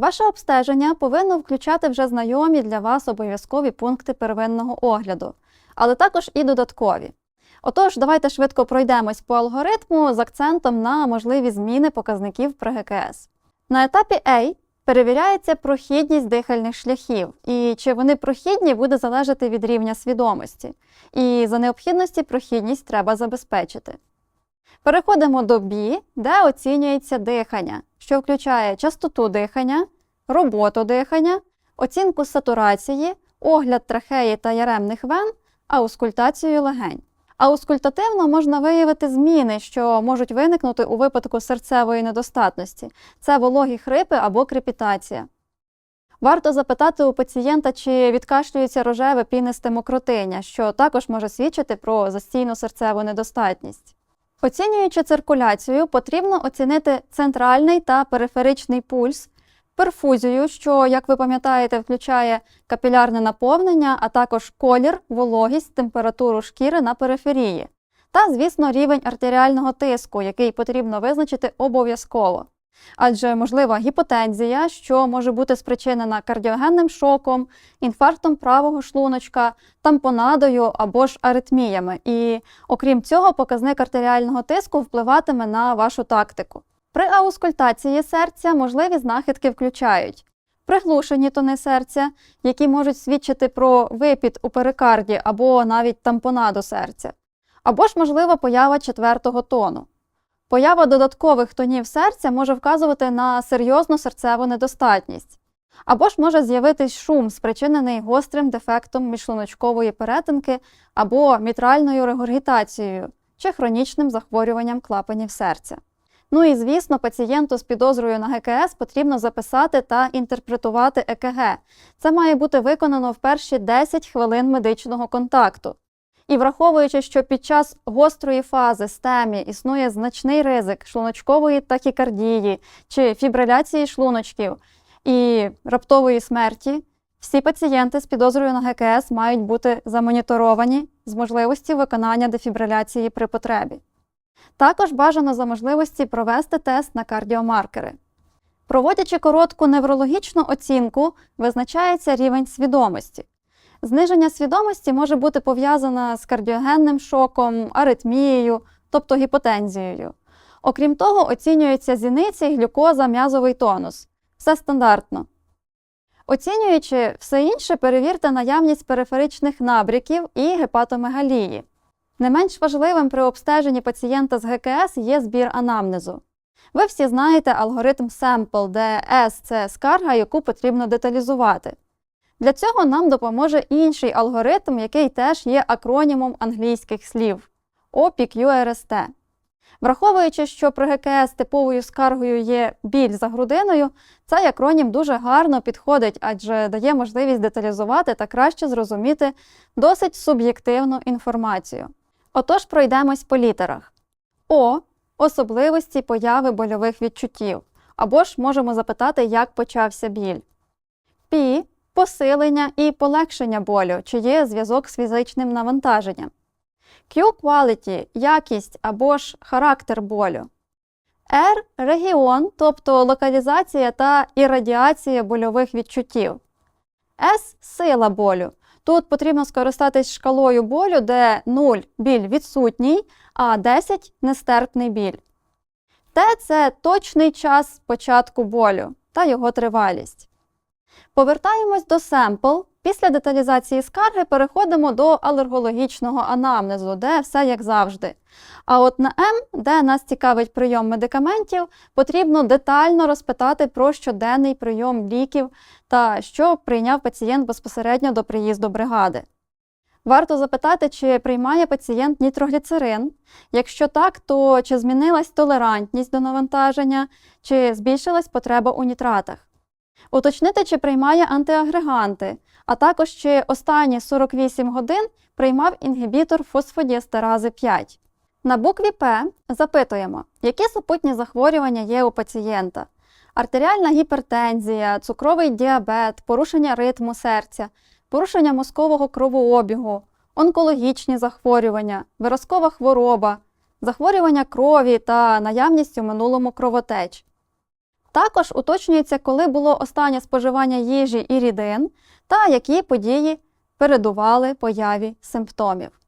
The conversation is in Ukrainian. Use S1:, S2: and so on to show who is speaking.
S1: Ваше обстеження повинно включати вже знайомі для вас обов'язкові пункти первинного огляду, але також і додаткові. Отож, давайте швидко пройдемось по алгоритму з акцентом на можливі зміни показників при ГКС. На етапі A перевіряється прохідність дихальних шляхів, і чи вони прохідні буде залежати від рівня свідомості. І за необхідності прохідність треба забезпечити. Переходимо до B, де оцінюється дихання, що включає частоту дихання, роботу дихання, оцінку сатурації, огляд трахеї та яремних вен, аускультацію легень. Аускультативно можна виявити зміни, що можуть виникнути у випадку серцевої недостатності. Це вологі хрипи або крепітація. Варто запитати у пацієнта, чи відкашлюється рожеве пінисте мокротиння, що також може свідчити про застійну серцеву недостатність. Оцінюючи циркуляцію, потрібно оцінити центральний та периферичний пульс, перфузію, що, як ви пам'ятаєте, включає капілярне наповнення, а також колір, вологість, температуру шкіри на периферії, та, звісно, рівень артеріального тиску, який потрібно визначити обов'язково. Адже можлива гіпотензія, що може бути спричинена кардіогенним шоком, інфарктом правого шлуночка, тампонадою або ж аритміями. І окрім цього, показник артеріального тиску впливатиме на вашу тактику. При аускультації серця можливі знахідки включають приглушені тони серця, які можуть свідчити про випід у перикарді або навіть тампонаду серця, або ж можлива поява четвертого тону. Поява додаткових тонів серця може вказувати на серйозну серцеву недостатність, або ж може з'явитись шум, спричинений гострим дефектом міжшлуночкової перетинки або мітральною регургітацією чи хронічним захворюванням клапанів серця. Ну і звісно, пацієнту з підозрою на ГКС потрібно записати та інтерпретувати ЕКГ. Це має бути виконано в перші 10 хвилин медичного контакту. І враховуючи, що під час гострої фази стемі існує значний ризик шлуночкової тахікардії чи фібриляції шлуночків і раптової смерті, всі пацієнти з підозрою на ГКС мають бути замоніторовані з можливості виконання дефібриляції при потребі. Також бажано за можливості провести тест на кардіомаркери. Проводячи коротку неврологічну оцінку, визначається рівень свідомості. Зниження свідомості може бути пов'язане з кардіогенним шоком, аритмією, тобто гіпотензією. Окрім того, оцінюються зіниці, глюкоза, м'язовий тонус. Все стандартно. Оцінюючи все інше, перевірте наявність периферичних набряків і гепатомегалії. Не менш важливим при обстеженні пацієнта з ГКС є збір анамнезу. Ви всі знаєте алгоритм SAMPLE, де S – це скарга, яку потрібно деталізувати. Для цього нам допоможе інший алгоритм, який теж є акронімом англійських слів OPQRST. Враховуючи, що при ГКС типовою скаргою є біль за грудиною, цей акронім дуже гарно підходить, адже дає можливість деталізувати та краще зрозуміти досить суб'єктивну інформацію. Отож, пройдемось по літерах. О особливості появи больових відчуттів. Або ж можемо запитати, як почався біль. Посилення і полегшення болю, чи є зв'язок з фізичним навантаженням. Q-quality – якість або ж характер болю. R – регіон, тобто локалізація та іррадіація больових відчуттів. S – сила болю. Тут потрібно скористатись шкалою болю, де 0 біль відсутній, а 10 нестерпний біль. Т це точний час початку болю та його тривалість. Повертаємось до семпл. Після деталізації скарги переходимо до алергологічного анамнезу, де все як завжди. А от на М, де нас цікавить прийом медикаментів, потрібно детально розпитати про щоденний прийом ліків та що прийняв пацієнт безпосередньо до приїзду бригади. Варто запитати, чи приймає пацієнт нітрогліцерин. Якщо так, то чи змінилась толерантність до навантаження, чи збільшилась потреба у нітратах. Уточнити, чи приймає антиагреганти, а також чи останні 48 годин приймав інгібітор фосфодіестерази 5. На букві П запитуємо, які супутні захворювання є у пацієнта: артеріальна гіпертензія, цукровий діабет, порушення ритму серця, порушення мозкового кровообігу, онкологічні захворювання, виразкова хвороба, захворювання крові та наявність у минулому кровотеч. Також уточнюється, коли було останнє споживання їжі і рідин та які події передували появі симптомів.